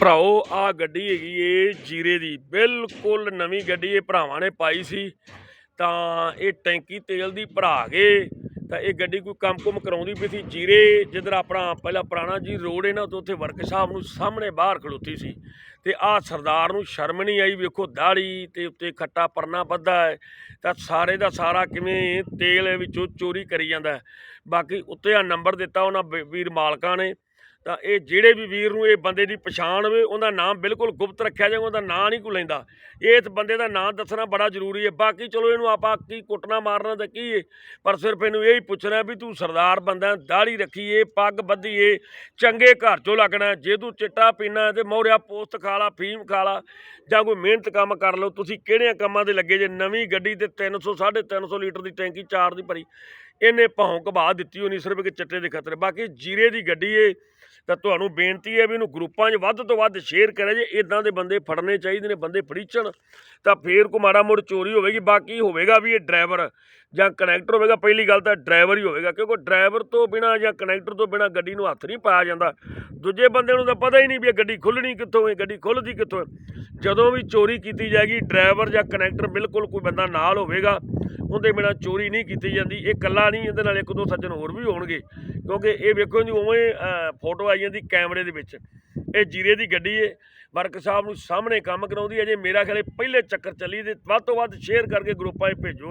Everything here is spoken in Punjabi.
ਭਰਾਓ ਆ ਗੱਡੀ ਹੈਗੀ ਏ ਜੀਰੇ ਦੀ। ਬਿਲਕੁਲ ਨਵੀਂ ਗੱਡੀ ਇਹ ਭਰਾਵਾਂ ਨੇ ਪਾਈ ਸੀ। ਤਾਂ ਇਹ ਟੈਂਕੀ ਤੇਲ ਦੀ ਭਰਾ ਕੇ ਤਾਂ ਇਹ ਗੱਡੀ ਕੋਈ ਕੰਮ ਕੁਮ ਕਰਾਉਂਦੀ ਪਈ ਸੀ। ਜੀਰੇ ਜਿੱਧਰ ਆਪਣਾ ਪਹਿਲਾਂ ਪੁਰਾਣਾ ਜੀ ਰੋਡ ਹੈ ਨਾ ਤੋਂ ਉੱਥੇ ਵਰਕਸ਼ਾਪ ਨੂੰ ਸਾਹਮਣੇ ਬਾਹਰ ਖਲੋਤੀ ਸੀ। ਤੇ ਆ ਸਰਦਾਰ ਨੂੰ ਸ਼ਰਮ ਨਹੀਂ ਆਈ, ਵੇਖੋ ਦਾੜੀ ਤੇ ਉੱਤੇ ਖੱਟਾ ਪਰਨਾ ਬੱਧਾ ਹੈ। ਤਾਂ ਸਾਰੇ ਦਾ ਸਾਰਾ ਕਿਵੇਂ ਤੇਲ ਵਿੱਚੋਂ ਚੋਰੀ ਕਰੀ ਜਾਂਦਾ ਬਾਕੀ ਉੱਤੇ ਆ ਨੰਬਰ ਦਿੱਤਾ ਉਹਨਾਂ ਵੀ- ਵੀਰ ਮਾਲਕਾਂ ਨੇ। ਤਾਂ ਇਹ ਜਿਹੜੇ ਵੀ ਵੀਰ ਨੂੰ ਇਹ ਬੰਦੇ ਦੀ ਪਛਾਣ ਹੋਵੇ, ਉਹਦਾ ਨਾਮ ਬਿਲਕੁਲ ਗੁਪਤ ਰੱਖਿਆ ਜਾਵੇ, ਉਹਦਾ ਨਾਂ ਨਹੀਂ ਕੋਈ ਲੈਂਦਾ। ਇਸ ਬੰਦੇ ਦਾ ਨਾਂ ਦੱਸਣਾ ਬੜਾ ਜ਼ਰੂਰੀ ਹੈ। ਬਾਕੀ ਚਲੋ ਇਹਨੂੰ ਆਪਾਂ ਕੀ ਕੁੱਟਣਾ, ਮਾਰਨਾ ਤੇ ਕੀ ਹੈ ਪਰ ਸਿਰਫ ਇਹਨੂੰ ਇਹ ਹੀ ਪੁੱਛਣਾ ਵੀ ਤੂੰ ਸਰਦਾਰ ਬੰਦਾ, ਦਾੜੀ ਰੱਖੀ ਏ ਪੱਗ ਬੱਧੀ ਚੰਗੇ ਘਰ ਚੋਂ ਲੱਗਣਾ ਜੇ ਤੂੰ ਚਿੱਟਾ ਪੀਣਾ ਤੇ ਮੋਹਰਿਆ ਪੋਸਤ ਖਾ ਲਾ, ਫੀਮ ਖਾ ਲਾ, ਜਾਂ ਕੋਈ ਮਿਹਨਤ ਕੰਮ ਕਰ ਲਓ, ਤੁਸੀਂ ਕਿਹੜਿਆਂ ਕੰਮਾਂ ਦੇ ਲੱਗੇ ਜੇ? ਨਵੀਂ ਗੱਡੀ ਤੇ 300 350 ਲੀਟਰ ਦੀ ਟੈਂਕੀ ਚਾਰ ਦੀ ਭਰੀ। ਇਹਨੇ ਭੌਂ ਘਬਾ ਦਿੱਤੀ ਹੋਣੀ ਸਿਰਫ ਕਿ ਚਿੱਟੇ ਦੇ ਖਤਰੇ। ਬਾਕੀ ਜੀਰੇ ਦੀ ਗੱਡੀ ਏ ਤਾਂ ਤੁਹਾਨੂੰ ਬੇਨਤੀ ਹੈ ਵੀ ਇਹਨੂੰ ਗਰੁੱਪਾਂ 'ਚ ਵੱਧ ਤੋਂ ਵੱਧ ਸ਼ੇਅਰ ਕਰਿਆ ਜੇ ਇਦਾਂ ਦੇ ਬੰਦੇ ਫੜਨੇ ਚਾਹੀਦੇ ਨੇ, ਬੰਦੇ ਫੜੀਚਣ ਤਾਂ ਫੇਰ ਕੋ ਮਾੜਾ ਮੋੜ ਚੋਰੀ ਹੋਵੇਗੀ, ਬਾਕੀ ਹੋਵੇਗਾ ਵੀ ਇਹ ਡਰਾਈਵਰ ਜਾਂ ਕਨੈਕਟਰ ਹੋਵੇਗਾ, ਪਹਿਲੀ ਗੱਲ ਤਾਂ ਡਰਾਈਵਰ ਹੀ ਹੋਵੇਗਾ, ਕਿਉਂਕਿ ਡਰਾਈਵਰ ਤੋਂ ਬਿਨਾ ਜਾਂ ਕਨੈਕਟਰ ਤੋਂ ਬਿਨਾ ਗੱਡੀ ਨੂੰ ਹੱਥ ਨਹੀਂ ਪਾਇਆ ਜਾਂਦਾ। ਦੂਜੇ ਬੰਦੇ ਨੂੰ ਤਾਂ ਪਤਾ ਹੀ ਨਹੀਂ ਵੀ ਇਹ ਗੱਡੀ ਖੁੱਲਣੀ ਕਿੱਥੋਂ ਹੈ, ਗੱਡੀ ਖੁੱਲਦੀ ਕਿੱਥੋਂ ਹੈ। ਜਦੋਂ ਵੀ ਚੋਰੀ ਕੀਤੀ ਜਾਏਗੀ ਡਰਾਈਵਰ ਜਾਂ ਕਨੈਕਟਰ ਬਿਲਕੁਲ ਕੋਈ ਬੰਦਾ ਨਾਲ ਹੋਵੇਗਾ, ਉਹਦੇ ਬਿਨਾ ਚੋਰੀ ਨਹੀਂ ਕੀਤੀ ਜਾਂਦੀ। ਇਹ ਕੱਲਾ ਨਹੀਂ, ਇਹਦੇ ਨਾਲ ਇੱਕ ਦੋ ਸੱਜਣ ਹੋਰ ਵੀ ਹੋਣਗੇ, ਕਿਉਂਕਿ ਇਹ ਵੇਖੋ ਜੀ, ਉਵੇਂ ਫੋਟੋ ਆਈ ਜਾਂਦੀ ਕੈਮਰੇ ਦੇ ਵਿੱਚ। ਇਹ ਜੀਰੇ ਦੀ ਗੱਡੀ ਏ, ਵਰਕ ਸਾਹਿਬ ਨੂੰ ਸਾਹਮਣੇ ਕੰਮ ਕਰਾਉਂਦੀ ਹੈ। ਜੇ ਮੇਰਾ ਖਿਆਲ ਪਹਿਲੇ ਚੱਕਰ ਚੱਲੀ ਤੇ ਵੱਧ ਤੋਂ ਵੱਧ ਸ਼ੇਅਰ ਕਰਕੇ ਗਰੁੱਪਾਂ 'ਚ ਭੇਜੋ।